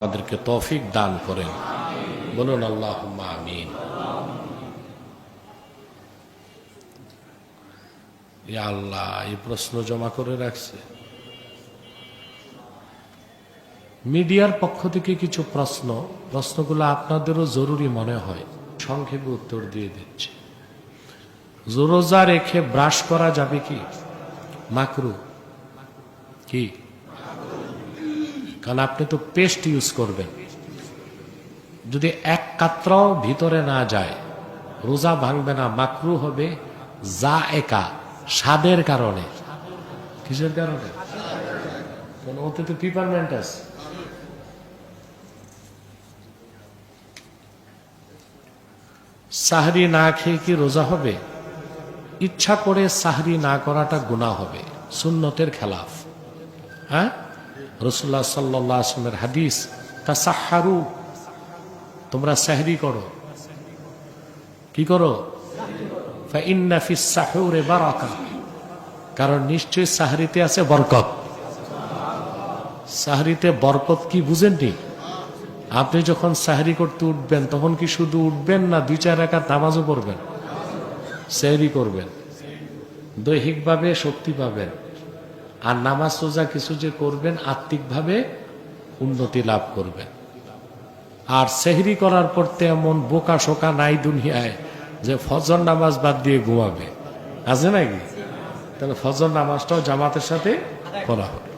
আমাদেরকে তৌফিক দান করেন। বলুন আল্লাহ আমিন। আল্লাহ, এই প্রশ্ন জমা করে রাখছে। মিডিয়ার পক্ষ থেকে কিছু প্রশ্ন। প্রশ্নগুলো আপনাদেরও জরুরি মনে হয়। সংক্ষেপে উত্তর দিয়ে দিচ্ছে। রোজা রেখে ব্রাশ করা যাবে কি? মাকরু। কি? কারণ আপনি তো পেস্ট ইউজ করবেন। যদি এক কাত্রাও ভিতরে না যায়, রোজা ভাঙবে না, মাকরু হবে যা একা, স্বাদের কারণে। কিসের কারণে? ওতে তো পিপারমেন্ট আছে? সাহরি না খেয়ে কি রোজা হবে? ইচ্ছা করে সাহরি না করাটা গুণা হবে, সুন্নতের খেলাফ। হ্যাঁ? রসুল্লাহ সাল্লাহ আসলামের হাদিস তা সাহারু তোমরা সাহরি করো। কি করো? কারণ নিশ্চয়ই সাহরিতে আছে বরকত। সাহরিতে বরকত কি বুঝেননি? আপনি যখন সাহরি করতে উঠবেন, তখন কি শুধু উঠবেন না দুই চার একার নামাজও পড়বেন, সেহরি করবেন, দৈহিকভাবে শক্তি পাবেন। আর নামাজ সোজা কিছু যে করবেন, আত্মিকভাবে উন্নতি লাভ করবেন। আর সেহরি করার পর তেমন বোকা শোকা নাই দুনিয়ায় যে ফজর নামাজ বাদ দিয়ে ঘুমাবে। আছে নাকি? তাহলে ফজর নামাজটাও জামাতের সাথে করা হবে।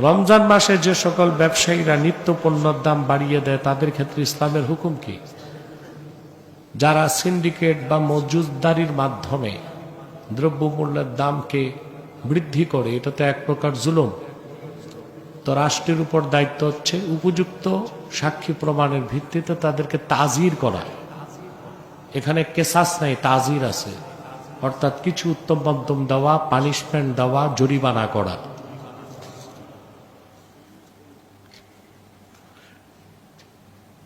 রমজান মাসে যে সকল ব্যবসায়ীরা নিত্য পণ্যর দাম বাড়িয়ে দেয়, তাদের ক্ষেত্রে ইসলামের হুকুম কি? যারা সিন্ডিকেট বা মজুদদারির মাধ্যমে দ্রব্যমূল্যের দামকে বৃদ্ধি করে, এটা তো এক প্রকার জুলুম। তো রাষ্ট্রের উপর দায়িত্ব হচ্ছে উপযুক্ত সাক্ষী প্রমাণের ভিত্তিতে তাদেরকে তাজির করা। এখানে কেসাস নাই, তাজির আছে। অর্থাৎ কিছু উত্তম মধ্যম দেওয়া, পানিশমেন্ট দেওয়া, জরিমানা করা।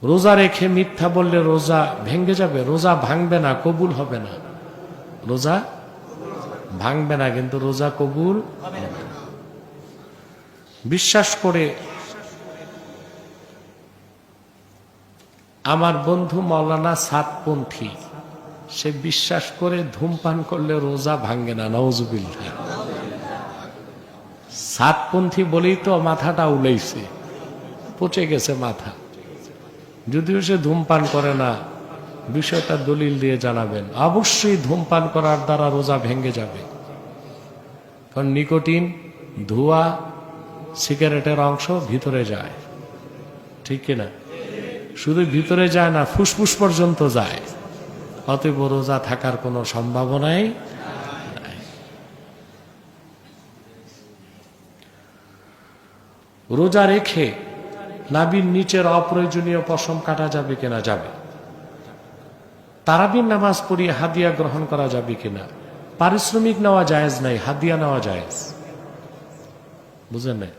রোজা রেখে মিথ্যা বললে রোজা ভেঙ্গে যাবে, রোজা ভাঙবে না, কবুল হবে না। রোজা ভাঙবে না, কিন্তু রোজা কবুল বিশ্বাস করে আমার বন্ধু মৌলানা সাতপন্থী, সে বিশ্বাস করে ধূমপান করলে রোজা ভাঙ্গে না নওজুবিল্লা সাতপন্থী বলেই তো মাথাটা উলেইছে, পচে গেছে মাথা। যদিও সে ধূমপান করে না বিষয়টা দলিল দিয়ে জানাবেন। অবশ্যই ধূমপান করার দ্বারা রোজা ভেঙে যাবে। কারণ নিকোটিন, ধোঁয়া, সিগারেটের অংশ ভিতরে যায়। ঠিক কিনা শুধু ভিতরে যায় না, ফুসফুস পর্যন্ত যায়। অতএব রোজা থাকার কোনো সম্ভাবনাই রোজা রেখে নাবির নিচের অপ্রয়োজনীয় পশম কাটা যাবে কিনা যাবে। তারাবির নামাজ পড়িয়ে হাদিয়া গ্রহণ করা যাবে কিনা? পারিশ্রমিক নেওয়া জায়েজ নাই, হাদিয়া নেওয়া জায়েজ। বুঝলেন নাই?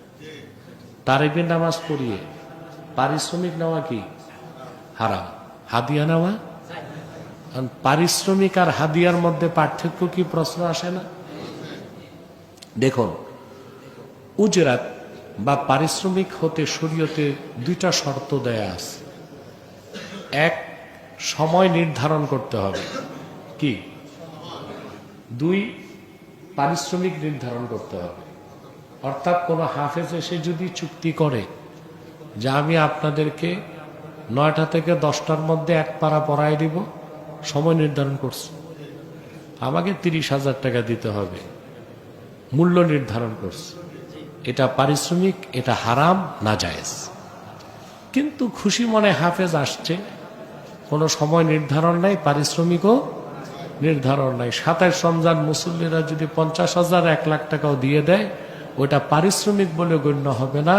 তারাবির নামাজ পড়িয়ে পারিশ্রমিক নেওয়া কি? হারাম। হাদিয়া নেওয়া? পারিশ্রমিক আর হাদিয়ার মধ্যে পার্থক্য কি প্রশ্ন আসে না? দেখুন, উজরাত বা পারিশ্রমিক হতে শরীয়তে দুইটা শর্ত দেয়া আছে। এক সময় নির্ধারণ করতে হবে। কি? দুই, পারিশ্রমিক নির্ধারণ করতে হবে। অর্থাৎ কোনো হাফেজ এসে যদি চুক্তি করে যে আমি আপনাদেরকে নয়টা থেকে দশটার মধ্যে এক পাড়া পড়ায় দিব, সময় নির্ধারণ করছি। আমাকে তিরিশ হাজার টাকা দিতে হবে। মূল্য নির্ধারণ করছে। এটা পারিশ্রমিক, এটা হারাম, না জায়েজ। কিন্তু খুশি মনে হাফেজ আসছে কোনো সময় নির্ধারণ নাই, পারিশ্রমিকও নির্ধারণ নাই। সাতাইশ রমজান মুসল্লিরা যদি পঞ্চাশ হাজার, এক লাখ টাকাও দিয়ে দেয়, ওটা পারিশ্রমিক বলে গণ্য হবে না,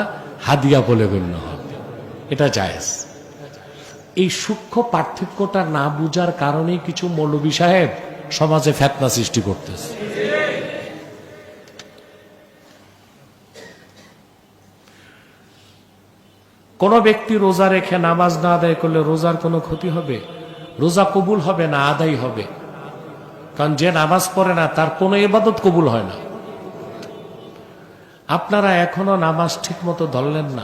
হাদিয়া বলে গণ্য হবে। এটা জায়েজ। এই সূক্ষ্ম পার্থক্যটা না বুঝার কারণেই কিছু মৌলবী সাহেব সমাজে ফেতনা সৃষ্টি করতেছে। কোনো ব্যক্তি রোজা রেখে নামাজ না আদায় করলে রোজার কোনো ক্ষতি হবে? রোজা কবুল হবে না আদায় হবে? কারণ যে নামাজ পড়ে না, তার কোনো এবাদত কবুল হয় না। আপনারা এখনও নামাজ ঠিক মতো ধরলেন না।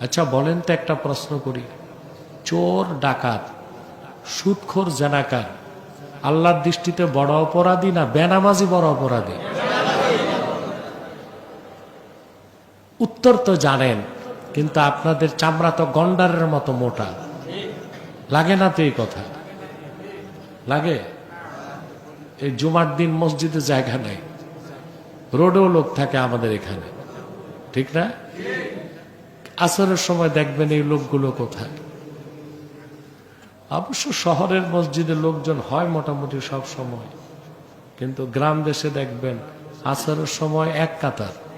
আচ্ছা বলেন তো একটা প্রশ্ন করি। চোর, ডাকাত, সুদখোর, জেনাকার, আল্লাহর দৃষ্টিতে বড় অপরাধী না বেনামাজি বড় অপরাধী? উত্তর তো জানেন। কিন্তু আপনাদের চামড়া তো গন্ডারের মতো মোটা। লাগে না তো এই কথা? লাগে? এই জুমার দিন মসজিদে জায়গা নাই। রোডেও লোক থাকে আমাদের এখানে। ঠিক না? আসরের সময় দেখবেন এই লোকগুলো কোথায়? অবশ্য শহরের মসজিদে লোকজন হয় মোটামুটি সব সময়। কিন্তু গ্রাম দেশে দেখবেন আসরের সময় এক কাতার।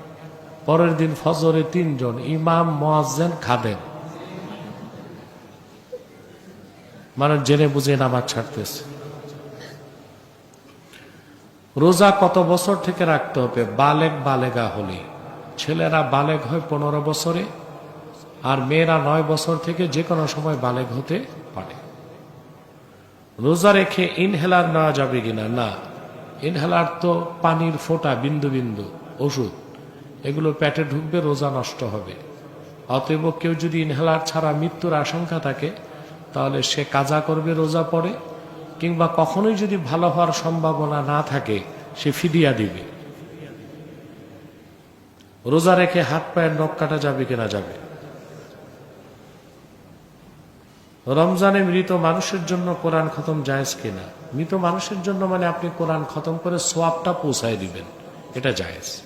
পরের দিন ফজরে তিনজন ইমাম মোয়াজ্জেন খাদেন মানে জেনে বুঝে নামাজ ছাড়তেছে। রোজা কত বছর থেকে রাখতে হবে? বালেক বালেগা হলে। ছেলেরা বালেক হয় পনেরো বছরে আর মেয়েরা নয় বছর থেকে যে কোনো সময় বালেক হতে পারে। রোজা রেখে ইনহেলার নেওয়া যাবে কিনা? না। ইনহেলার তো পানির ফোঁটা, বিন্দু বিন্দু, ওষুধ। এগুলো পেটে ঢুকবে, রোজা নষ্ট হবে। অতএব কেউ যদি ইনহেলার ছাড়া মৃত্যুর আশঙ্কা থাকে, তাহলে সে কাজা করবে, রোজা পড়ে, কিংবা কখনোই যদি ভালো হওয়ার সম্ভাবনা না থাকে, সে ফিদিয়া দিবে। রোজা রেখে হাত পায়ের নখ কাটা যাবে কিনা যাবে? রমজানে মৃত মানুষের জন্য কোরআন খতম জায়েজ কিনা মৃত মানুষের জন্য মানে আপনি কোরআন খতম করে সোয়াবটা পৌঁছায় দিবেন। এটা জায়েজ।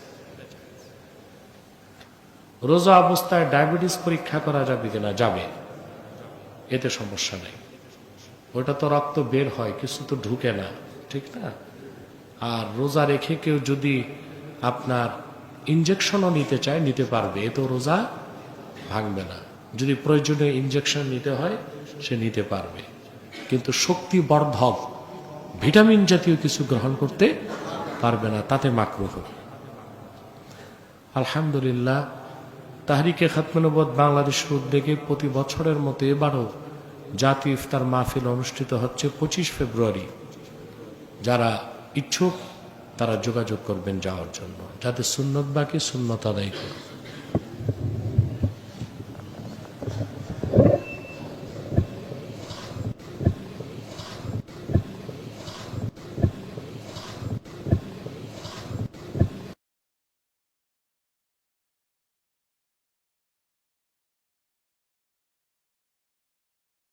রোজা অবস্থায় ডায়াবেটিস পরীক্ষা করা যাবে কিনা? যাবে। এতে সমস্যা নেই। ওটা তো রক্ত বের হয়, কিছু তো ঢুকে না, ঠিক না? আর রোজা রেখে কেউ যদি আপনার ইঞ্জেকশনও নিতে চায়, নিতে পারবে। এ তো রোজা ভাঙবে না। যদি প্রয়োজনীয় ইঞ্জেকশন নিতে হয়, সে নিতে পারবে। কিন্তু শক্তি বর্ধক ভিটামিন জাতীয় কিছু গ্রহণ করতে পারবে না, তাতে মাকরুহ। আলহামদুলিল্লাহ তাহরিকে খাতমনবদ বাংলাদেশের উদ্যোগে প্রতি বছরের মতো এবারও জাতীয় ইফতার মাহফিল অনুষ্ঠিত হচ্ছে পঁচিশ ফেব্রুয়ারি। যারা ইচ্ছুক, তারা যোগাযোগ করবেন যাওয়ার জন্য। যাতে সুন্নত বাকি, সুন্নত আদায় করুন।